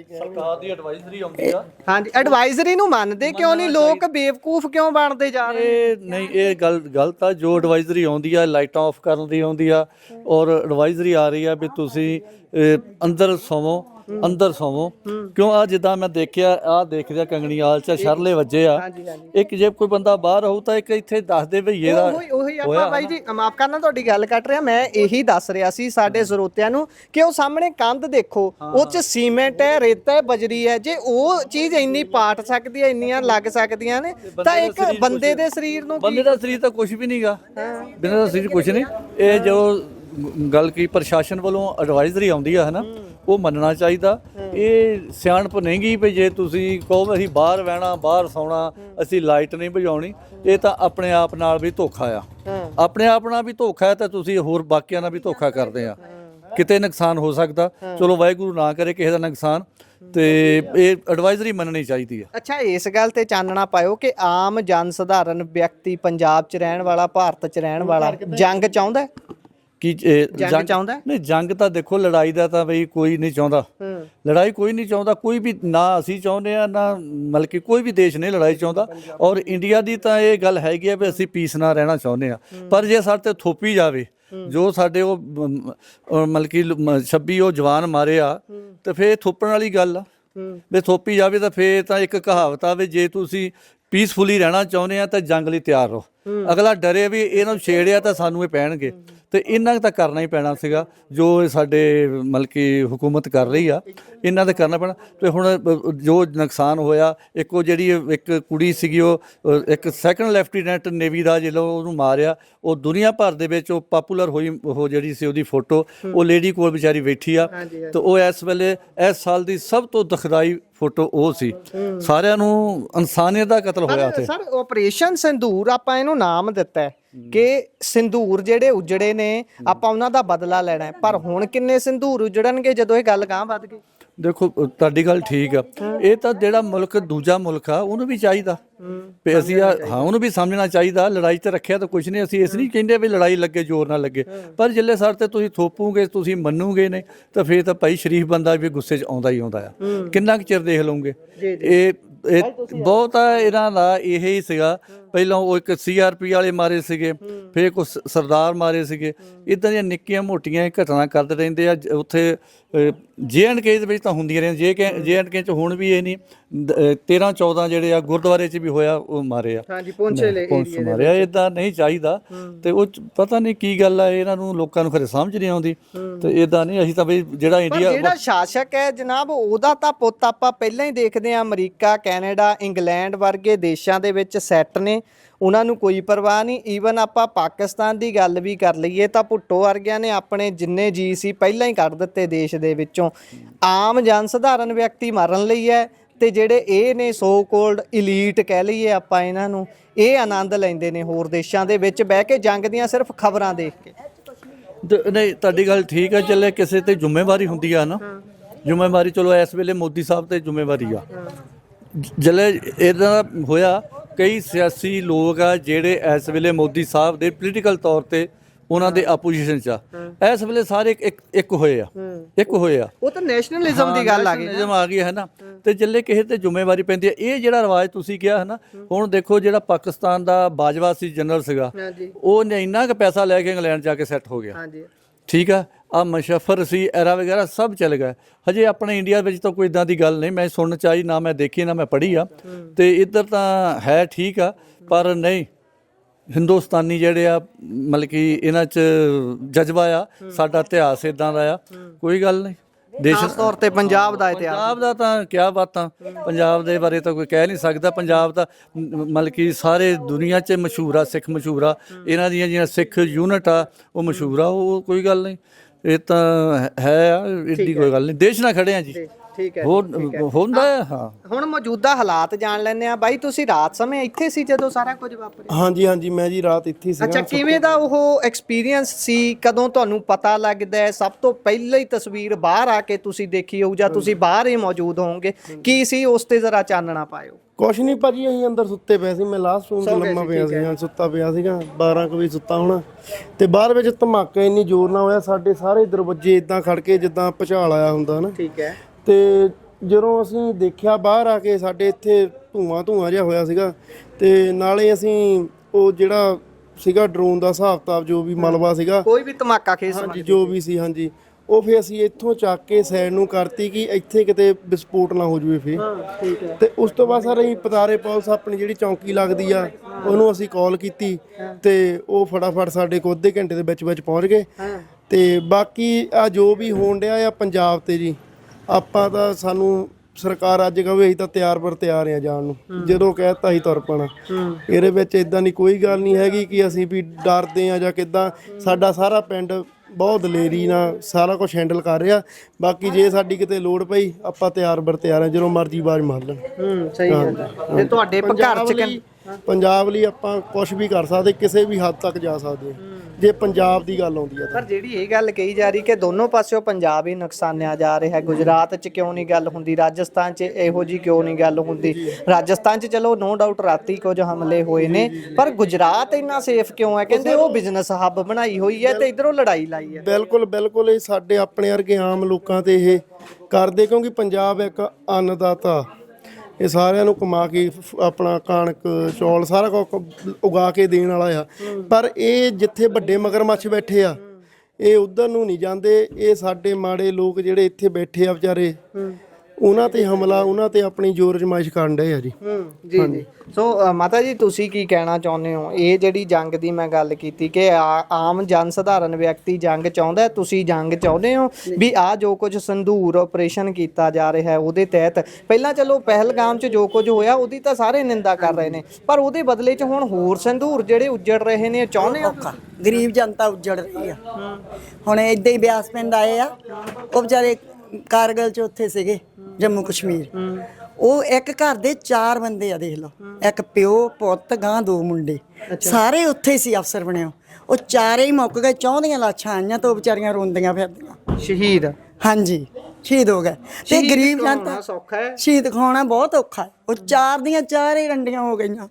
ਹਾਂਜੀ ਐਡਵਾਈਜ਼ਰੀ ਨੂੰ ਮੰਨਦੇ ਕਿਉਂ ਨਹੀਂ? ਲੋਕ ਬੇਵਕੂਫ ਕਿਉਂ ਬਣਦੇ ਜਾ ਰਹੇ ਇਹ ਨਹੀਂ ਇਹ ਗੱਲ ਗਲਤ ਆ। ਜੋ ਐਡਵਾਈਜ਼ਰੀ ਆਉਂਦੀ ਆ ਲਾਈਟਾਂ ਆਫ ਕਰਨ ਦੀ ਆਉਂਦੀ ਆ ਔਰ ਐਡਵਾਈਜ਼ਰੀ ਆ ਰਹੀ ਆ ਵੀ ਤੁਸੀਂ ਅੰਦਰ ਸੌਵੋ ਅੰਦਰ ਸੌਵੋ। ਕਿਉਂ? ਆ ਜਿੱਦਾਂ ਮੈਂ ਦੇਖਿਆ ਆ ਦੇਖਦਿਆ ਕੰਗਣੀਆਲ ਚ ਸ਼ਰਲੇ ਵੱਜੇ ਆ। ਇੱਕ ਜੇ ਕੋਈ ਬੰਦਾ ਬਾਹਰ ਹੋਊ ਤਾਂ ਇੱਕ ਇੱਥੇ ਦੱਸ ਦੇ ਭਈਏ ਦਾ ਉਹੀ ਉਹੀ ਆਪਾਂ ਬਾਈ ਜੀ ਮਾਫ ਕਰਨਾ ਤੁਹਾਡੀ ਗੱਲ ਕੱਟ ਰਿਹਾ। ਮੈਂ ਇਹੀ ਦੱਸ ਰਿਹਾ ਸੀ ਸਾਡੇ ਸਰੋਤਿਆਂ ਨੂੰ ਕਿ ਉਹ ਸਾਹਮਣੇ ਕੰਧ ਦੇਖੋ ਉਹ ਚ ਸੀਮੈਂਟ ਹੈ ਰੇਤਾ ਹੈ ਬਜਰੀ ਹੈ। ਜੇ ਉਹ ਚੀਜ਼ ਇੰਨੀ ਪਾਟ ਸਕਦੀ ਹੈ ਇੰਨੀਆਂ ਲੱਗ ਸਕਦੀਆਂ ਨੇ ਤਾਂ ਇੱਕ ਬੰਦੇ ਦੇ ਸਰੀਰ ਨੂੰ ਬੰਦੇ ਦਾ ਸਰੀਰ ਤਾਂ ਕੁਝ ਵੀ ਨਹੀਂਗਾ। ਬਿਨਾਂ ਦਾ ਸਰੀਰ ਕੁਝ ਨਹੀਂ। ਇਹ ਜੋ ਗੱਲ ਕੀ ਪ੍ਰਸ਼ਾਸਨ ਵੱਲੋਂ ਐਡਵਾਈਜ਼ਰੀ ਆਉਂਦੀ ਆ ਹਨਾ ਉਹ ਮੰਨਣਾ ਚਾਹੀਦਾ। ਇਹ ਸਿਆਣਪ ਨਹੀਂ ਗਈ ਵੀ ਜੇ ਤੁਸੀਂ ਕਹੋ ਅਸੀਂ ਬਾਹਰ ਬਹਿਣਾ ਬਾਹਰ ਸੌਣਾ ਅਸੀਂ ਲਾਈਟ ਨਹੀਂ ਬੁਝਾਉਣੀ ਇਹ ਤਾਂ ਆਪਣੇ ਆਪ ਨਾਲ ਵੀ ਧੋਖਾ ਆ। ਆਪਣੇ ਆਪ ਨਾਲ ਵੀ ਧੋਖਾ ਹੈ ਤਾਂ ਤੁਸੀਂ ਹੋਰ ਬਾਕੀਆਂ ਨਾਲ ਵੀ ਧੋਖਾ ਕਰਦੇ ਆ। ਕਿਤੇ ਨੁਕਸਾਨ ਹੋ ਸਕਦਾ। ਚਲੋ ਵਾਹਿਗੁਰੂ ਨਾ ਕਰੇ ਕਿਸੇ ਦਾ ਨੁਕਸਾਨ ਤੇ ਇਹ ਐਡਵਾਈਜ਼ਰੀ ਮੰਨਣੀ ਚਾਹੀਦੀ ਹੈ। ਅੱਛਾ ਇਸ ਗੱਲ ਤੇ ਚਾਨਣਾ ਪਾਇਓ ਕਿ ਆਮ ਜਨ ਸਧਾਰਨ ਵਿਅਕਤੀ ਪੰਜਾਬ 'ਚ ਰਹਿਣ ਵਾਲਾ ਭਾਰਤ 'ਚ ਰਹਿਣ ਵਾਲਾ ਜੰਗ ਚਾਹੁੰਦਾ ਹੈ? ਕਿ ਇਹ ਜੰਗ ਚਾਹੁੰਦਾ? ਹੈ? ਨਹੀਂ ਜੰਗ ਤਾਂ ਦੇਖੋ ਲੜਾਈ ਦਾ ਤਾਂ ਬਈ ਕੋਈ ਨਹੀਂ ਚਾਹੁੰਦਾ। ਲੜਾਈ ਕੋਈ ਨਹੀਂ ਚਾਹੁੰਦਾ ਕੋਈ ਵੀ ਨਾ ਅਸੀਂ ਚਾਹੁੰਦੇ ਆ ਨਾ ਮਤਲਬ ਕਿ ਕੋਈ ਵੀ ਦੇਸ਼ ਨਹੀਂ ਲੜਾਈ ਚਾਹੁੰਦਾ। ਔਰ ਇੰਡੀਆ ਦੀ ਤਾਂ ਇਹ ਗੱਲ ਹੈਗੀ ਆ ਵੀ ਅਸੀਂ ਪੀਸ ਨਾਲ ਰਹਿਣਾ ਚਾਹੁੰਦੇ ਆ। ਪਰ ਜੇ ਸਾਡੇ ਤੇ ਥੋਪੀ ਜਾਵੇ ਜੋ ਸਾਡੇ ਉਹ ਅਹ ਮਤਲਬ ਕਿ ਲ- ਮ- 26 ਉਹ ਜਵਾਨ ਮਾਰੇ ਆ ਤੇ ਫੇਰ ਥੋਪਣ ਵਾਲੀ ਗੱਲ ਆ। ਵੀ ਥੋਪੀ ਜਾਵੇ ਤਾਂ ਫੇਰ ਤਾਂ ਇੱਕ ਕਹਾਵਤ ਆ ਵੀ ਜੇ ਤੁਸੀਂ ਪੀਸਫੁਲੀ ਰਹਿਣਾ ਚਾਹੁੰਦੇ ਆ ਤਾਂ ਜੰਗ ਲਈ ਤਿਆਰ ਰਹੋ। ਅਗਲਾ ਡਰੇ ਵੀ ਇਹਨਾਂ ਨੂੰ ਛੇੜਿਆ ਤਾਂ ਸਾਨੂੰ ਇਹ ਪੈਣਗੇ। ਤੇ ਇਹਨਾਂ ਤਾਂ ਕਰਨਾ ਹੀ ਪੈਣਾ ਸੀਗਾ ਜੋ ਸਾਡੇ ਮਤਲਬ ਕਿ ਹੁਕੂਮਤ ਕਰ ਰਹੀ ਆ ਇਹਨਾਂ ਦਾ ਕਰਨਾ ਪੈਣਾ। ਤੇ ਹੁਣ ਜੋ ਨੁਕਸਾਨ ਹੋਇਆ ਇੱਕ ਉਹ ਜਿਹੜੀ ਇੱਕ ਕੁੜੀ ਸੀਗੀ ਉਹ ਇੱਕ ਸੈਕੰਡ ਲੈਫਟੀਨੈਂਟ ਨੇਵੀ ਦਾ ਜਦੋਂ ਉਹਨੂੰ ਮਾਰਿਆ ਉਹ ਦੁਨੀਆ ਭਰ ਦੇ ਵਿੱਚ ਉਹ ਪਾਪੂਲਰ ਹੋਈ ਉਹ ਜਿਹੜੀ ਸੀ ਉਹਦੀ ਫੋਟੋ ਉਹ ਲੇਡੀ ਕੋਲ ਵਿਚਾਰੀ ਬੈਠੀ ਆ। ਤੇ ਉਹ ਇਸ ਵੇਲੇ ਇਸ ਸਾਲ ਦੀ ਸਭ ਤੋਂ ਦੁਖਦਾਈ ਫੋਟੋ ਉਹ ਸੀ। ਸਾਰਿਆਂ ਨੂੰ ਇਨਸਾਨੀਅਤ ਦਾ ਕਤਲ ਹੋਇਆ ਉੱਥੇ। ਸਰ ਆਪਰੇਸ਼ਨ ਸਿੰਦੂਰ ਆਪਾਂ ਇਹਨੂੰ ਨਾਮ ਦਿੱਤਾ ਹੈ ਕਿ ਸਿੰਦੂਰ ਜਿਹੜੇ ਉਜੜੇ ਨੇ ਆਪਾਂ ਉਹਨਾਂ ਦਾ ਬਦਲਾ ਲੈਣਾ ਹੈ। ਪਰ ਹੁਣ ਕਿੰਨੇ ਸਿੰਦੂਰ ਉਜੜਨਗੇ ਜਦੋਂ ਇਹ ਗੱਲ ਗਾਂ ਵੱਧ ਗਈ? ਦੇਖੋ ਤੁਹਾਡੀ ਗੱਲ ਠੀਕ ਆ। ਇਹ ਤਾਂ ਜਿਹੜਾ ਮੁਲਕ ਦੂਜਾ ਮੁਲਕ ਆ ਉਹਨੂੰ ਵੀ ਚਾਹੀਦਾ। ਵੀ ਅਸੀਂ ਆ- ਹਾਂ ਉਹਨੂੰ ਵੀ ਸਮਝਣਾ ਚਾਹੀਦਾ ਲੜਾਈ ਤੇ ਰੱਖਿਆ ਤਾਂ ਕੁਝ ਨਹੀਂ ਅਸੀਂ ਇਸ ਨਹੀਂ ਕਹਿੰਦੇ ਵੀ ਲੜਾਈ ਲੱਗੇ ਜ਼ੋਰ ਨਾਲ ਲੱਗੇ। ਪਰ ਜਿੱਲੇ ਸਾਡੇ ਤੇ ਤੁਸੀਂ ਥੋਪੋਗੇ ਤੁਸੀਂ ਮੰਨੋਗੇ ਨਹੀਂ ਤਾਂ ਫੇਰ ਤਾਂ ਭਾਈ ਸ਼ਰੀਫ ਬੰਦਾ ਵੀ ਗੁੱਸੇ 'ਚ ਆਉਂਦਾ ਹੀ ਆਉਂਦਾ ਆ। ਕਿੰਨਾ ਕੁ ਚਿਰ ਦੇਖ ਲਓਗੇ? ਇਹ ਇਹ ਬਹੁਤ ਆ ਇਹਨਾਂ ਦਾ ਇਹ ਹੀ ਸੀਗਾ। ਪਹਿਲਾਂ ਉਹ ਇੱਕ ਸੀਆਰਪੀ ਵਾਲੇ ਮਾਰੇ ਸੀਗੇ ਫੇਰ ਕੁਝ ਸਰਦਾਰ ਮਾਰੇ ਸੀਗੇ। ਇਦਾਂ ਦੀਆਂ ਨਿੱਕੀਆਂ ਮੋਟੀਆਂ ਘਟਨਾ ਕਰਦੇ ਰਹਿੰਦੇ ਆ ਜ- ਉੱਥੇ ਜੇਐਨਕੇ ਦੇ ਵਿੱਚ ਤਾਂ ਹੁੰਦੀਆਂ ਰਹਿੰਦੀਆਂ ਜੇ ਜੇਐਨਕੇ ਚ ਹੁਣ ਵੀ ਇਹ ਨਹੀਂ 13 14 ਜਿਹੜੇ ਆ ਗੁਰਦੁਆਰੇ 'ਚ ਵੀ ਹੋਇਆ ਉਹ ਮਾਰੇ ਆ। ਹਾਂਜੀ ਪਹੁੰਚੇ ਲੈ ਪੁਲਿਸ ਮਾਰਿਆ ਇਦਾਂ ਨਹੀਂ ਚਾਹੀਦਾ। ਤੇ ਉਹ ਪਤਾ ਨਹੀਂ ਕੀ ਗੱਲ ਆ ਇਹਨਾਂ ਨੂੰ ਲੋਕਾਂ ਨੂੰ ਖਰੇ ਸਮਝ ਨਹੀਂ ਆਉਂਦੀ। ਤੇ ਇਦਾਂ ਨਹੀਂ ਅਸੀਂ ਤਾਂ ਬਈ ਜਿਹੜਾ ਇੰਡੀਆ ਜਿਹੜਾ ਸ਼ਾਸਕ ਹੈ ਜਨਾਬ ਉਹਦਾ ਤਾਂ ਪੁੱਤ ਆਪਾਂ ਪਹਿਲਾਂ ਹੀ ਦੇਖਦੇ ਆ ਅਮਰੀਕਾ ਕੈਨੇਡਾ ਇੰਗਲੈਂਡ ਵਰਗੇ ਦੇਸ਼ਾਂ ਦੇ ਵਿੱਚ ਸੈੱਟ ਨੇ। ਉਹਨਾਂ ਨੂੰ ਕੋਈ ਪਰਵਾਹ ਨਹੀਂ ਈਵਨ ਆਪਾਂ ਪਾਕਿਸਤਾਨ ਦੀ ਗੱਲ ਵੀ ਕਰ ਲਈਏ ਤਾਂ ਭੁੱਟੋ ਵਰਗਿਆਂ ਨੇ ਆਪਣੇ ਜਿੰਨੇ ਜੀ ਸੀ ਪਹਿਲਾਂ ਹੀ ਕੱਢ ਦਿੱਤੇ ਦੇਸ਼ ਦੇ ਵਿੱਚੋਂ। ਆਮ ਜਨ ਸਧਾਰਨ ਵਿਅਕਤੀ ਮਰਨ ਲਈ ਹੈ ਤੇ ਜਿਹੜੇ ਇਹ ਨੇ ਸੋ ਕੋਲਡ ਇਲੀਟ ਕਹਿ ਲਈਏ ਆਪਾਂ ਇਹਨਾਂ ਨੂੰ, ਇਹ ਆਨੰਦ ਲੈਂਦੇ ਨੇ ਹੋਰ ਦੇਸ਼ਾਂ ਦੇ ਵਿੱਚ ਬਹਿ ਕੇ ਜੰਗ ਦੀਆਂ ਸਿਰਫ ਖਬਰਾਂ ਦੇਖ ਕੇ। ਨਹੀਂ, ਤੁਹਾਡੀ ਗੱਲ ਠੀਕ ਹੈ ਚੱਲੇ ਕਿਸੇ ਤੇ ਜ਼ਿੰਮੇਵਾਰੀ ਹੁੰਦੀ ਆ ਨਾ। ਜ਼ਿੰਮੇਵਾਰੀ ਚਲੋ ਇਸ ਵੇਲੇ ਮੋਦੀ ਸਾਹਿਬ ਤੇ ਜ਼ਿੰਮੇਵਾਰੀ ਆ। ਜਲੇ ਇਹਦਾ ਹੋਇਆ ਕਈ ਸਿਆਸੀ ਲੋਕ ਆ ਜਿਹੜੇ ਇਸ ਵੇਲੇ ਮੋਦੀ ਸਾਹਿਬ ਦੇ ਪੋਲੀਟੀਕਲ ਤੌਰ ਤੇ ਉਹਨਾਂ ਦੇ ਆਪੋਜੀਸ਼ਨ ਚ ਆ। ਇਸ ਵੇਲੇ ਸਾਰੇ ਇੱਕ- ਇੱਕ ਇੱਕ ਹੋਏ ਆ। ਇੱਕ ਹੋਏ ਆ। ਉਹ ਤਾਂ ਨੈਸ਼ਨਲਿਜ਼ਮ ਦੀ ਗੱਲ ਆ ਗਈ ਨਿਯਮ ਆ ਗਈ ਹੈ ਨਾ। ਤੇ ਚੱਲੇ ਕਿਸੇ ਤੇ ਜ਼ਿੰਮੇਵਾਰੀ ਪੈਂਦੀ ਹੈ ਇਹ ਜਿਹੜਾ ਰਿਵਾਜ ਤੁਸੀਂ ਕਿਹਾ ਹੈ ਨਾ ਹੁਣ ਦੇਖੋ ਜਿਹੜਾ ਪਾਕਿਸਤਾਨ ਦਾ ਬਾਜਵਾ ਸੀ ਜਨਰਲ ਸੀਗਾ ਹਾਂਜੀ। ਉਹ ਨੇ ਇੰਨਾ ਕੁ ਪੈਸਾ ਲੈ ਕੇ ਇੰਗਲੈਂਡ ਜਾ ਕੇ ਸੈੱਟ ਹੋ ਗਿਆ। ਹਾਂਜੀ। ਠੀਕ ਆ? ਆ ਮਸ਼ਫਰ ਸੀ ਐਰਾ ਵਗੈਰਾ ਸਭ ਚਲ ਗਏ ਹਜੇ ਆਪਣੇ ਇੰਡੀਆ ਵਿੱਚ ਤਾਂ ਕੋਈ ਇਦਾਂ ਦੀ ਗੱਲ ਨਹੀਂ ਮੈਂ ਸੁਣਨ ਚ ਆਈ ਨਾ ਮੈਂ ਦੇਖੀ ਨਾ ਮੈਂ ਪੜ੍ਹੀ ਆ। ਤੇ ਇੱਧਰ ਤਾਂ ਹੈ ਠੀਕ ਆ ਪਰ ਨਹੀਂ ਹਿੰਦੁਸਤਾਨੀ ਜਿਹੜੇ ਆ ਮਤਲਬ ਕਿ ਇਹਨਾਂ ਚ ਜਜ਼ਬਾ ਆ ਸਾਡਾ ਇਤਿਹਾਸ ਇਦਾਂ ਦਾ ਆ ਕੋਈ ਗੱਲ ਨਹੀਂ। ਦੇਸ਼ ਖਾਸ ਤੌਰ ਤੇ ਪੰਜਾਬ ਦਾ ਇਤਿਹਾਸ। ਪੰਜਾਬ ਦਾ ਤਾਂ ਕਿਆ ਬਾਤਾਂ ਪੰਜਾਬ ਦੇ ਬਾਰੇ ਤਾਂ ਕੋਈ ਕਹਿ ਨਹੀਂ ਸਕਦਾ। ਪੰਜਾਬ ਦਾ ਮਤਲਬ ਕਿ ਸਾਰੇ ਦੁਨੀਆ 'ਚ ਮਸ਼ਹੂਰ ਆ ਸਿੱਖ ਮਸ਼ਹੂਰ ਆ। ਇਹਨਾਂ ਦੀਆਂ ਜਿਹੜੀਆਂ ਸਿੱਖ ਯੂਨਿਟ ਆ ਉਹ ਮਸ਼ਹੂਰ ਆ ਉਹ ਕੋਈ ਗੱਲ ਨਹੀਂ। ਇਹ ਤਾਂ ਹੈ- ਆ ਏਡੀ ਕੋਈ ਗੱਲ ਨਹੀਂ। ਦੇਸ਼ ਨਾਲ ਖੜੇ ਆ ਜੀ। ਠੀਕ ਹੈ ਹੋਰ ਹੁੰਦਾ ਹੈ, ਹਾਂ ਹੁਣ ਮੌਜੂਦਾ ਹਾਲਾਤ ਜਾਣ ਲੈਣੇ ਆ ਬਾਈ ਤੁਸੀਂ ਰਾਤ ਸਮੇਂ ਇੱਥੇ ਸੀ ਜਦੋਂ ਸਾਰਾ ਕੁਝ ਵਾਪਰਿਆ? ਹਾਂਜੀ ਹਾਂਜੀ ਮੈਂ ਜੀ ਰਾਤ ਇੱਥੇ ਹੀ ਅੱਛਾ ਸੀਗਾ ਕਿਵੇਂ ਦਾ ਉਹ ਐਕਸਪੀਰੀਅੰਸ ਸੀ? ਕਦੋਂ ਤੁਹਾਨੂੰ ਪਤਾ ਲੱਗਦਾ ਹੈ? ਸਭ ਤੋਂ ਪਹਿਲਾਂ ਹੀ ਤਸਵੀਰ ਬਾਹਰ ਆ ਕੇ ਤੁਸੀਂ ਦੇਖੀ ਹੋਊ ਜਾਂ ਤੁਸੀਂ ਬਾਹਰ ਹੀ ਮੌਜੂਦ ਹੋਵੋਗੇ। ਕੀ ਸੀ ਉਸ ਤੇ ਜ਼ਰਾ ਚਾਨਣਾ ਪਾਇਓ? ਕੁਛ ਨਹੀਂ ਭਾਜੀ ਅਸੀਂ ਅੰਦਰ ਸੁੱਤੇ ਪਏ ਸੀ। ਮੈਂ ਲਾਸਟ ਰੂਮ 'ਚ ਲੰਮਾ ਪਿਆ ਸੀ ਹਾਂ। ਸੁੱਤਾ ਪਿਆ ਸੀਗਾ। 12 ਕੁ ਵਜੇ ਸੁੱਤਾ ਹੋਣਾ। ਤੇ ਬਾਹਰ ਵਿੱਚ ਧਮਾਕਾ ਇੰਨੀ ਜ਼ੋਰ ਨਾਲ ਹੋਇਆ ਸਾਡੇ ਸਾਰੇ ਦਰਵਾਜ਼ੇ ਇਦਾਂ ਖੜ ਕੇ ਜਿੱਦਾਂ ਭੁਚਾਲ ਆਇਆ ਹੁੰਦਾ ਨਾ। ਠੀਕ ਹੈ। ਤੇ ਜਦੋਂ ਅਸੀਂ ਦੇਖਿਆ ਬਾਹਰ ਆ ਕੇ ਸਾਡੇ ਇੱਥੇ ਧੂਆਂ ਧੂਆਂ ਜਿਹਾ ਹੋਇਆ ਸੀਗਾ ਤੇ ਨਾਲੇ ਅਸੀਂ ਉਹ ਜਿਹੜਾ ਸੀਗਾ ਡਰੋਨ ਦਾ ਹਿਸਾਬ ਕਿਤਾਬ ਜੋ ਵੀ ਮਲਬਾ ਸੀਗਾ ਕੋਈ ਵੀ ਧਮਾਕਾ ਖੇਸ ਹਾਂਜੀ ਜੋ ਵੀ ਸੀ ਹਾਂਜੀ। ਉਹ ਫੇ ਅਸੀਂ ਇੱਥੋਂ ਚੱਕ ਕੇ ਸਾਈਡ ਨੂੰ ਕਰਤੀ ਕਿ ਇੱਥੇ ਕਿਤੇ ਵਿਸਫੋਟ ਨਾ ਹੋ ਜਵੇ ਫੇ ਠੀਕ ਹੈ। ਤੇ ਉਸ ਤੋਂ ਬਾਅਦ ਸਰ ਅਸੀਂ ਪਤਾਰੇ ਪੁਲਿਸ ਆਪਣੀ ਜਿਹੜੀ ਚੌਂਕੀ ਲੱਗਦੀ ਆ ਉਹਨੂੰ ਅਸੀਂ ਕਾਲ ਕੀਤੀ ਤੇ ਉਹ ਫਟਾਫਟ ਸਾਡੇ ਕੋਲ ਅੱਧੇ ਘੰਟੇ ਦੇ ਵਿੱਚ ਵਿੱਚ ਪਹੁੰਚ ਗਏ। ਤੇ ਬਾਕੀ ਆ ਜੋ ਵੀ ਹੋਣ ਡਿਆ ਆ ਪੰਜਾਬ ਤੇ ਜੀ। ਆਪਾਂ ਤਾਂ ਸਾਨੂੰ ਸਰਕਾਰ ਅੱਜ ਕਹੇ ਅਸੀਂ ਤਾਂ ਤਿਆਰ ਪਰ ਤਿਆਰ ਆ ਜਾਣ ਨੂੰ। ਜਦੋਂ ਕਹਿਤਾ ਅਸੀਂ ਤੁਰ ਪੈਣਾ। ਇਹਦੇ ਵਿੱਚ ਇਦਾਂ ਦੀ ਕੋਈ ਗੱਲ ਨਹੀਂ ਹੈਗੀ ਕਿ ਅਸੀਂ ਵੀ ਡਰਦੇ ਆ ਜਾਂ ਕਿਦਾਂ। ਸਾਡਾ ਸਾਰਾ ਪਿੰਡ ਬਹੁਤ ਦਲੇਰੀ ਨਾਲ ਸਾਰਾ ਕੁਝ ਹੈਂਡਲ ਕਰ ਰਿਹਾ। ਬਾਕੀ ਜੇ ਸਾਡੀ ਕਿਤੇ ਲੋੜ ਪਈ ਆਪਾਂ ਤਿਆਰ ਬਰ ਤਿਆਰ ਆ ਜਦੋਂ ਮਰਜ਼ੀ ਆਵਾਜ਼ ਮਾਰ ਲੈਣ। ਹੂੰ ਸਹੀ ਗੱਲ ਹੈ। ਤੇ ਤੁਹਾਡੇ ਘਰ ਚ ਪੰਜਾਬ ਲਈ ਆਪਾਂ ਕੁਝ ਵੀ ਕਰ ਸਕਦੇ ਕਿਸੇ ਵੀ ਹੱਦ ਤੱਕ ਜਾ ਸਕਦੇ ਹਾਂ। ਜੇ ਪੰਜਾਬ ਦੀ ਗੱਲ ਆਉਂਦੀ ਤਾਂ। ਪਰ ਜਿਹੜੀ ਇਹ ਗੱਲ ਕਹੀ ਜਾ ਰਹੀ ਕਿ ਦੋਨੋਂ ਪਾਸਿਓਂ ਪੰਜਾਬ ਹੀ ਨੁਕਸਾਨਿਆ ਜਾ ਰਿਹਾ ਹੈ। ਗੁਜਰਾਤ 'ਚ ਕਿਉਂ ਨਹੀਂ ਗੱਲ ਹੁੰਦੀ ਰਾਜਸਥਾਨ 'ਚ ਇਹੋ ਜੀ ਕਿਉਂ ਨਹੀਂ ਗੱਲ ਹੁੰਦੀ? ਰਾਜਸਥਾਨ 'ਚ ਚਲੋ ਨੋ ਡਾਊਟ ਰਾਤੀ ਕੁਝ ਹਮਲੇ ਹੋਏ ਨੇ ਪਰ ਗੁਜਰਾਤ ਇੰਨਾ ਸੇਫ ਕਿਉਂ ਹੈ? ਕਹਿੰਦੇ ਉਹ ਬਿਜ਼ਨਸ ਹੱਬ ਬਣਾਈ ਹੋਈ ਹੈ ਤੇ ਇਧਰੋਂ ਲੜਾਈ ਲਾਈ ਹੈ। ਬਿਲਕੁਲ ਬਿਲਕੁਲ ਇਹ ਸਾਡੇ ਆਪਣੇ ਵਰਗੇ ਆਮ ਲੋਕਾਂ ਤੇ ਇਹ ਕਰਦੇ ਕਿਉਂਕਿ ਪੰਜਾਬ ਇੱਕ ਅੰਨਦਾਤਾ ਇਹ ਸਾਰਿਆਂ ਨੂੰ ਕਮਾ ਕੇ ਆਪਣਾ ਕਣਕ, ਚੌਲ ਸਾਰਾ ਕੁਝ ਉਗਾ ਕੇ ਦੇਣ ਵਾਲਾ ਆ। ਪਰ ਇਹ ਜਿੱਥੇ ਵੱਡੇ ਮਗਰਮੱਛ ਬੈਠੇ ਆ, ਇਹ ਉਧਰ ਨੂੰ ਨਹੀਂ ਜਾਂਦੇ। ਇਹ ਸਾਡੇ ਮਾੜੇ ਲੋਕ ਜਿਹੜੇ ਇੱਥੇ ਬੈਠੇ ਆ ਵਿਚਾਰੇ। ਉਹਨਾਂ ਤੇ ਹਮਲਾ ਉਹਨਾਂ ਤੇ ਆਪਣੀ ਜ਼ੋਰ ਅਜਮਾਇਸ਼ ਕਰਨ ਡਏ ਆ ਜੀ। ਹੂੰ ਜੀ ਜੀ। ਸੋ ਅ, ਮਾਤਾ ਜੀ ਤੁਸੀਂ ਕੀ ਕਹਿਣਾ ਚਾਹੁੰਦੇ ਹੋ? ਇਹ ਜਿਹੜੀ ਜੰਗ ਦੀ ਮੈਂ ਗੱਲ ਕੀਤੀ ਕਿ ਆ- ਆਮ ਜਨ ਸਧਾਰਨ ਵਿਅਕਤੀ ਜੰਗ ਚਾਹੁੰਦਾ ਹੈ, ਤੁਸੀਂ ਜੰਗ ਚਾਹੁੰਦੇ ਹੋ ਵੀ ਆ ਜੋ ਕੁਝ ਸੰਧੂਰ ਆਪਰੇਸ਼ਨ ਕੀਤਾ ਜਾ ਰਿਹਾ ਹੈ ਉਹਦੇ ਤਹਿਤ। ਪਹਿਲਾਂ ਚਲੋ ਪਹਿਲਗਾਮ 'ਚ ਜੋ ਕੁਝ ਹੋਇਆ ਉਹਦੀ ਤਾਂ ਸਾਰੇ ਨਿੰਦਾ ਕਰ ਰਹੇ ਨੇ। ਪਰ ਉਹਦੇ ਬਦਲੇ 'ਚ ਹੁਣ ਹੋਰ ਸੰਧੂਰ ਜਿਹੜੇ ਉੱਜੜ ਰਹੇ ਨੇ ਚਾਹੁੰਦੇ ਹੋ ਔਖਾ। ਗਰੀਬ ਜਨਤਾ ਉੱਜੜ ਰਹੀ ਆ। ਹੁਣ ਇਦਾਂ ਹੀ ਬਿਆਸ ਪਿੰਡ ਆਏ ਆ। ਉਹ ਵਿਚਾਰੇ ਕਾਰਗਲ ਚ ਉੱਥੇ ਸੀਗੇ। ਜੰਮੂ ਕਸ਼ਮੀਰ। ਉਹ ਇੱਕ ਘਰ ਦੇ ਚਾਰ ਬੰਦੇ ਆ ਦੇਖ ਲਓ। ਇੱਕ ਪਿਓ ਪੁੱਤ ਗਾਂ ਦੋ ਮੁੰਡੇ। ਸਾਰੇ ਉੱਥੇ ਹੀ ਸੀ ਅਫਸਰ ਬਣਿਓ ਉਹ। ਚਾਰੇ ਹੀ ਮੁੱਕ ਗਏ ਚੌਂਦੀਆਂ ਲਾਸ਼ਾਂ ਆਈਆਂ ਤੇ ਵਿਚਾਰੀਆਂ ਰੋਂਦੀਆਂ ਫਿਰਦੀਆਂ। ਸ਼ਹੀਦ? ਹਾਂਜੀ ਸ਼ਹੀਦ ਹੋ ਗਏ। ਤੇ ਗਰੀਬ ਜਨਤਾ ਸੌਖਾ ਹੈ। ਸ਼ਹੀਦ ਖਾਣਾ ਬਹੁਤ ਔਖਾ ਹੈ। ਉਹ ਚਾਰ ਦੀਆਂ ਚਾਰ ਹੀ ਰੰਡੀਆਂ ਹੋ ਗਈਆਂ।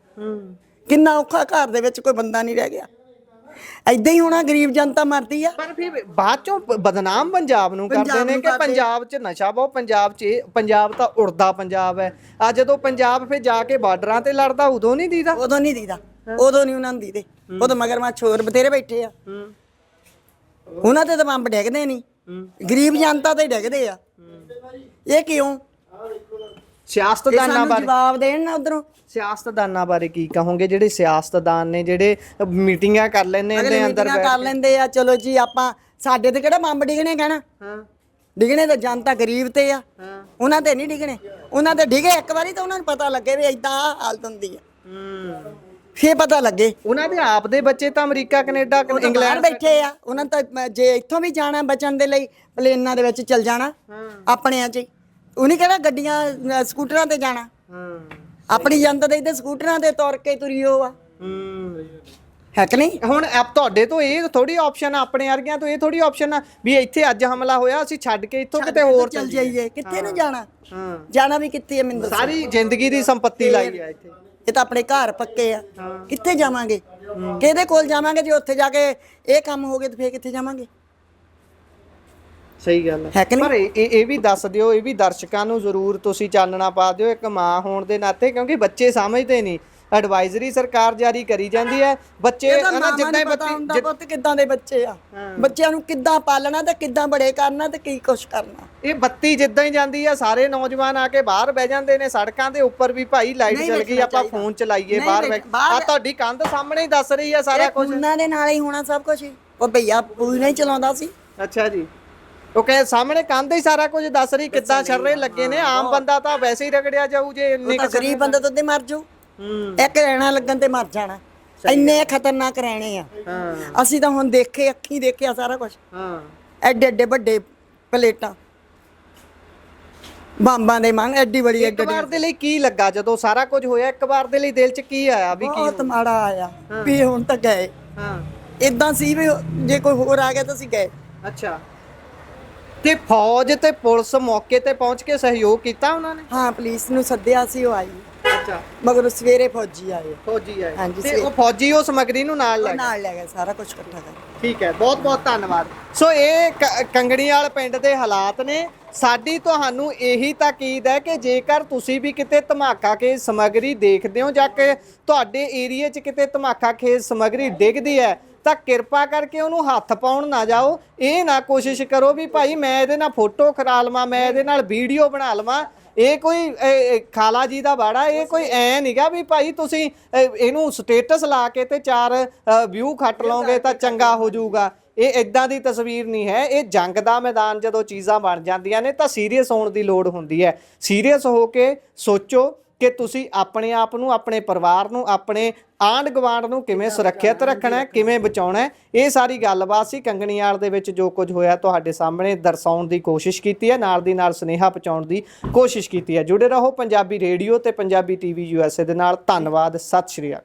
ਕਿੰਨਾ ਔਖਾ ਘਰ ਦੇ ਵਿੱਚ ਕੋਈ ਬੰਦਾ ਨਹੀਂ ਰਹਿ ਗਿਆ। ਐਦਾਂ ਹੀ ਹੋਣਾ ਗਰੀਬ ਜਨਤਾ ਮਰਦੀ ਆ। ਪਰ ਫਿਰ ਬਾਅਦ ਚੋਂ ਬਦਨਾਮ ਪੰਜਾਬ ਨੂੰ ਕਰਦੇ ਨੇ ਕਿ। ਪੰਜਾਬ 'ਚ ਨਸ਼ਾ ਬਹੁਤ ਪੰਜਾਬ 'ਚ ਪੰਜਾਬ ਤਾਂ ਉੜਦਾ ਪੰਜਾਬ ਹੈ। ਆ ਜਦੋਂ ਪੰਜਾਬ ਫਿਰ ਜਾ ਕੇ ਬਾਰਡਰਾਂ ਤੇ ਲੜਦਾ ਉਦੋਂ ਨਹੀਂ ਦੀਦਾ? ਉਦੋਂ ਨਹੀਂ ਦੀਦਾ। ਉਦੋਂ ਨਹੀਂ ਉਹਨਾਂ ਨੂੰ ਦੀਦੇ। ਉਦੋਂ ਮਗਰ ਮਾ ਛੋਰ ਬਤੇਰੇ ਬੈਠੇ ਆ। ਉਹਨਾਂ ਤੇ ਤਾਂ ਬੰਬ ਡਿੱਗਦੇ ਨਹੀਂ। ਗਰੀਬ ਜਨਤਾ ਤੇ ਡਿੱਗਦੇ ਆ। ਇਹ ਕਿਉਂ? ਸਿਆਸਤਦਾਨਾਂ ਬਾਰੇ ਜਵਾਬ ਦੇਣ ਨਾ ਉਧਰੋਂ। ਸਿਆਸਤਦਾਨਾਂ ਬਾਰੇ ਕੀ ਕਹੋਗੇ? ਜਿਹੜੇ ਸਿਆਸਤਦਾਨ ਨੇ ਜਿਹੜੇ ਮੀਟਿੰਗਾਂ ਕਰ ਲੈਂਦੇ ਨੇ ਅੰਦਰ ਬੈਠ ਕਰ ਲੈਂਦੇ ਆ ਚਲੋ ਜੀ ਆਪਾਂ ਸਾਡੇ ਤੇ ਕਿਹੜਾ ਬੰਬ ਡਿਗਣੇ ਕਹਿਣਾ? ਹਾਂ। ਡਿਗਣੇ ਤਾਂ ਜਨਤਾ ਗਰੀਬ ਤੇ ਆ। ਹਾਂ। ਉਹਨਾਂ ਤੇ ਨਹੀਂ ਡਿਗਣੇ। ਉਹਨਾਂ ਤੇ ਡਿਗੇ ਇੱਕ ਵਾਰੀ ਤਾਂ ਉਹਨਾਂ ਨੂੰ ਪਤਾ ਲੱਗੇ ਵੀ ਇਦਾਂ ਹਾਲਤ ਹੁੰਦੀ ਆ। ਹੂੰ। ਫੇਰ ਪਤਾ ਲੱਗੇ। ਉਹਨਾਂ ਦੇ ਆਪ ਦੇ ਬੱਚੇ ਤਾਂ ਅਮਰੀਕਾ ਕੈਨੇਡਾ ਇੰਗਲੈਂਡ ਬੈਠੇ ਆ। ਉਹਨਾਂ ਤਾਂ ਜੇ ਇੱਥੋਂ ਵੀ ਜਾਣਾ ਬਚਣ ਦੇ ਲਈ ਪਲੇਨਾਂ ਦੇ ਵਿੱਚ ਚੱਲ ਜਾਣਾ। ਆਪਣਿਆਂ 'ਚ ਹੀ। ਉਹਨੇ ਕਿਹੜਾ ਗੱਡੀਆਂ ਸਕੂਟਰਾਂ ਤੇ ਜਾਣਾ। ਹਾਂ ਆਪਣੀ ਜਨਤਾ ਦੇ ਇੱਥੇ ਸਕੂਟਰਾਂ ਤੇ ਤੁਰ ਕੇ ਤੁਰਿਓ ਆ। ਹੂੰ ਹੈ। ਕਿ ਨਹੀਂ? ਹੁਣ ਆਪ ਤੁਹਾਡੇ ਤੋਂ ਇਹ ਥੋੜੀ ਆਪਸ਼ਨ ਆ ਆਪਣੇ ਵਰਗਿਆਂ ਤੋਂ ਇਹ ਥੋੜੀ ਆਪਸ਼ਨ ਆ ਵੀ ਇੱਥੇ ਅੱਜ ਹਮਲਾ ਹੋਇਆ ਅਸੀਂ ਛੱਡ ਕੇ ਇੱਥੋਂ ਕਿਤੇ ਹੋਰ ਚੱਲ ਜਾਈਏ। ਕਿੱਥੇ ਨੂੰ ਜਾਣਾ? ਹਾਂ। ਜਾਣਾ ਵੀ ਕਿੱਥੇ ਹੈ ਮੈਨੂੰ ਦੱਸੋ। ਸਾਰੀ ਜ਼ਿੰਦਗੀ ਦੀ ਸੰਪਤੀ ਲਾਈ ਆ ਇੱਥੇ। ਇਹ ਤਾਂ ਆਪਣੇ ਘਰ ਪੱਕੇ ਆ। ਕਿੱਥੇ ਜਾਵਾਂਗੇ? ਕਿਹਦੇ ਕੋਲ ਜਾਵਾਂਗੇ? ਜੇ ਉੱਥੇ ਜਾ ਕੇ ਇਹ ਕੰਮ ਹੋ ਗਏ ਤੇ ਫੇਰ ਕਿੱਥੇ ਜਾਵਾਂਗੇ? ਸਹੀ ਗੱਲ ਹੈ। ਨਹੀਂ? ਪਰ ਇਹ ਇਹ ਵੀ ਦੱਸ ਦਿਓ ਇਹ ਵੀ ਦਰਸ਼ਕਾਂ ਨੂੰ ਜ਼ਰੂਰ ਤੁਸੀਂ ਚਾਨਣਾ ਪਾ ਦਿਓ ਇੱਕ ਮਾਂ ਹੋਣ ਦੇ ਨਾਤੇ ਕਿਉਂਕਿ ਬੱਚੇ ਸਮਝਦੇ ਨਹੀਂ। ਐਡਵਾਈਜ਼ਰੀ ਸਰਕਾਰ ਜਾਰੀ ਕਰੀ ਜਾਂਦੀ ਹੈ। ਬੱਚੇ ਹਨਾ ਜਿੱਦਾਂ ਹੀ ਹੁੰਦਾ ਪੁੱਤ ਕਿੱਦਾਂ ਦੇ ਬੱਚੇ ਆ। ਬੱਚਿਆਂ ਨੂੰ ਕਿੱਦਾਂ ਪਾਲਣਾ ਤੇ ਕਿੱਦਾਂ ਬੜੇ ਕਰਨਾ ਤੇ ਕੀ ਕੁਛ ਕਰਨਾ। ਇਹ ਬੱਤੀ ਜਿੱਦਾਂ ਹੀ ਜਾਂਦੀ ਆ ਸਾਰੇ ਨੌਜਵਾਨ ਆ ਕੇ ਬਾਹਰ ਬਹਿ ਜਾਂਦੇ ਨੇ ਸੜਕਾਂ ਦੇ ਉੱਪਰ ਵੀ ਭਾਈ ਲਾਈਟ ਨਹੀਂ ਚਲ ਗਈ ਆਪਾਂ। ਫੋਨ ਚਲਾਈਏ ਨਹੀਂ ਬਾਹਰ ਆ ਤੁਹਾਡੀ ਕੰਧ ਸਾਹਮਣੇ ਹੀ ਦੱਸ ਰਹੀ ਆ ਸਾਰਾ ਕੁਝ ਉਹਨਾਂ ਦੇ ਨਾਲ ਹੀ ਹੋਣਾ ਸਭ ਕੁਝ ਉਹ ਭਈਆ ਪੂਰਾ ਹੀ ਚਲਾਉਂਦਾ ਸੀ। ਅੱਛਾ ਜੀ। ਉਹ ਕਹੇ ਸਾਹਮਣੇ ਕੰਧ ਹੀ ਸਾਰਾ ਕੁਝ ਦੱਸ ਰਹੀ ਕਿੱਦਾਂ ਛਰਰੇ ਲੱਗੇ ਨੇ ਆਮ ਬੰਦਾ ਤਾਂ ਵੈਸੇ ਹੀ ਰਗੜਿਆ ਜਾਊ ਜੇ ਇੰਨੇ ਤਾਂ ਗਰੀਬ ਬੰਦਾ ਤਾਂ ਉੱਤੇ ਮਰ ਜਾਊ। ਇੱਕ ਰਹਿਣਾ ਲੱਗਣ ਤੇ ਮਰ ਜਾਣਾ। ਇੰਨੇ ਖਤਰਨਾਕ ਰਹਿਣੇ ਆ। ਹਾਂ। ਅਸੀਂ ਤਾਂ ਹੁਣ ਦੇਖੇ ਅੱਖੀਂ ਦੇਖਿਆ ਸਾਰਾ ਕੁਝ ਹਾਂ। ਐਡੇ ਐਡੇ ਵੱਡੇ ਪਲੇਟਾਂ। ਬੰਬਾਂ ਦੇ ਮੰਗ ਐਡੀ ਬੜੀ ਇੱਕ ਐਡੀ ਵਾਰ ਦੇ ਲਈ ਕੀ ਲੱਗਾ? ਜਦੋਂ ਸਾਰਾ ਕੁਝ ਹੋਇਆ ਇੱਕ ਵਾਰ ਦੇ ਲਈ ਦਿਲ 'ਚ ਕੀ ਆਇਆ ਵੀ ਕੀ ਬਹੁਤ ਮਾੜਾ ਆਇਆ ਵੀ ਹੁਣ ਤਾਂ ਗਏ। ਹਾਂ। ਇਦਾਂ ਸੀ ਵੀ ਜੇ ਕੋਈ ਹੋਰ ਆ ਗਿਆ ਤਾਂ ਅਸੀਂ ਗਏ। ਅੱਛਾ। ਤੇ ਫੌਜ ਤੇ ਪੁਲਿਸ ਮੌਕੇ ਤੇ ਪਹੁੰਚ ਕੇ ਸਹਿਯੋਗ ਕੀਤਾ ਉਹਨਾਂ ਨੇ? ਹਾਂ ਪੁਲਿਸ ਨੂੰ ਸੱਦਿਆ ਸੀ ਉਹ ਆਈ। ਅੱਛਾ। ਮਗਰ ਸਵੇਰੇ ਫੌਜੀ ਆਏ। ਫੌਜੀ ਆਏ। ਹਾਂਜੀ, ਤੇ ਸਵੇਰੇ। ਉਹ ਫੌਜੀ ਉਹ ਸਮਗਰੀ ਨੂੰ ਨਾਲ ਲੈ ਉਹ ਗਏ? ਨਾਲ ਲੈ ਗਏ ਸਾਰਾ ਕੁਝ ਇਕੱਠਾ ਕਰ। ਠੀਕ ਹੈ ਬਹੁਤ ਬਹੁਤ ਧੰਨਵਾਦ। ਸੋ ਇਹ ਕ- ਕੰਗਣੀਵਾਲ ਪਿੰਡ ਦੇ ਹਾਲਾਤ ਨੇ। ਸਾਡੀ ਤੁਹਾਨੂੰ ਇਹੀ ਤਾਕੀਦ ਹੈ ਕਿ ਜੇਕਰ ਤੁਸੀਂ ਵੀ ਕਿਤੇ ਧਮਾਕਾ ਕੇ ਸਮਗਰੀ ਦੇਖਦੇ ਹੋ ਜਾਂ ਕਿ ਤੁਹਾਡੇ ਏਰੀਏ 'ਚ ਕਿਤੇ ਧਮਾਕਾ ਖੇਜ ਸਮਗਰੀ ਡਿੱਗਦੀ ਹੈ ਤਾਂ ਕਿਰਪਾ ਕਰਕੇ ਉਹਨੂੰ ਹੱਥ ਪਾਉਣ ਨਾ ਜਾਓ। ਇਹ ਨਾ ਕੋਸ਼ਿਸ਼ ਕਰੋ ਵੀ ਭਾਈ ਮੈਂ ਇਹਦੇ ਨਾਲ ਫੋਟੋ ਖਰਾ ਲਵਾਂ ਮੈਂ ਇਹਦੇ ਨਾਲ ਵੀਡੀਓ ਬਣਾ ਲਵਾਂ। ਇਹ ਕੋਈ ਖਾਲਾ ਜੀ ਦਾ ਬਾੜਾ ਇਹ ਕੋਈ ਐ ਨਹੀਂਗਾ ਵੀ ਭਾਈ ਤੁਸੀਂ ਇਹ- ਇਹਨੂੰ ਸਟੇਟਸ ਲਾ ਕੇ ਤੇ ਚਾਰ ਵਿਊ ਖੱਟ ਲਓਗੇ ਤਾਂ ਚੰਗਾ ਹੋ ਜਾਊਗਾ ਇਹ ਇਦਾਂ ਦੀ ਤਸਵੀਰ ਨਹੀਂ ਹੈ। ਇਹ ਜੰਗ ਦਾ ਮੈਦਾਨ ਜਦੋਂ ਚੀਜ਼ਾਂ ਬਣ ਜਾਂਦੀਆਂ ਨੇ ਤਾਂ ਸੀਰੀਅਸ ਹੋਣ ਦੀ ਲੋੜ ਹੁੰਦੀ ਹੈ। ਸੀਰੀਅਸ ਹੋ ਕੇ ਸੋਚੋ ਕਿ ਤੁਸੀਂ ਆਪਣੇ ਆਪ ਨੂੰ, ਆਪਣੇ ਪਰਿਵਾਰ ਨੂੰ, ਆਪਣੇ ਆਂਢ ਗੁਆਂਢ ਨੂੰ ਕਿਵੇਂ ਸੁਰੱਖਿਅਤ ਰੱਖਣਾ ਹੈ, ਕਿਵੇਂ ਬਚਾਉਣਾ ਹੈ, ਇਹ ਸਾਰੀ ਗੱਲਬਾਤ ਸੀ ਕੰਗਣੀਆਲ ਦੇ ਵਿੱਚ ਜੋ ਕੁਝ ਹੋਇਆ ਤੁਹਾਡੇ ਸਾਹਮਣੇ ਦਰਸਾਉਣ ਦੀ ਕੋਸ਼ਿਸ਼ ਕੀਤੀ ਹੈ, ਨਾਲ ਦੀ ਨਾਲ ਸੁਨੇਹਾ ਪਹੁੰਚਾਉਣ ਦੀ ਕੋਸ਼ਿਸ਼ ਕੀਤੀ ਹੈ। ਜੁੜੇ ਰਹੋ ਪੰਜਾਬੀ ਰੇਡੀਓ ਤੇ ਪੰਜਾਬੀ ਟੀਵੀ ਯੂਐਸਏ ਦੇ ਨਾਲ। ਧੰਨਵਾਦ, ਸਤਿ ਸ਼੍ਰੀ ਅਕਾਲ।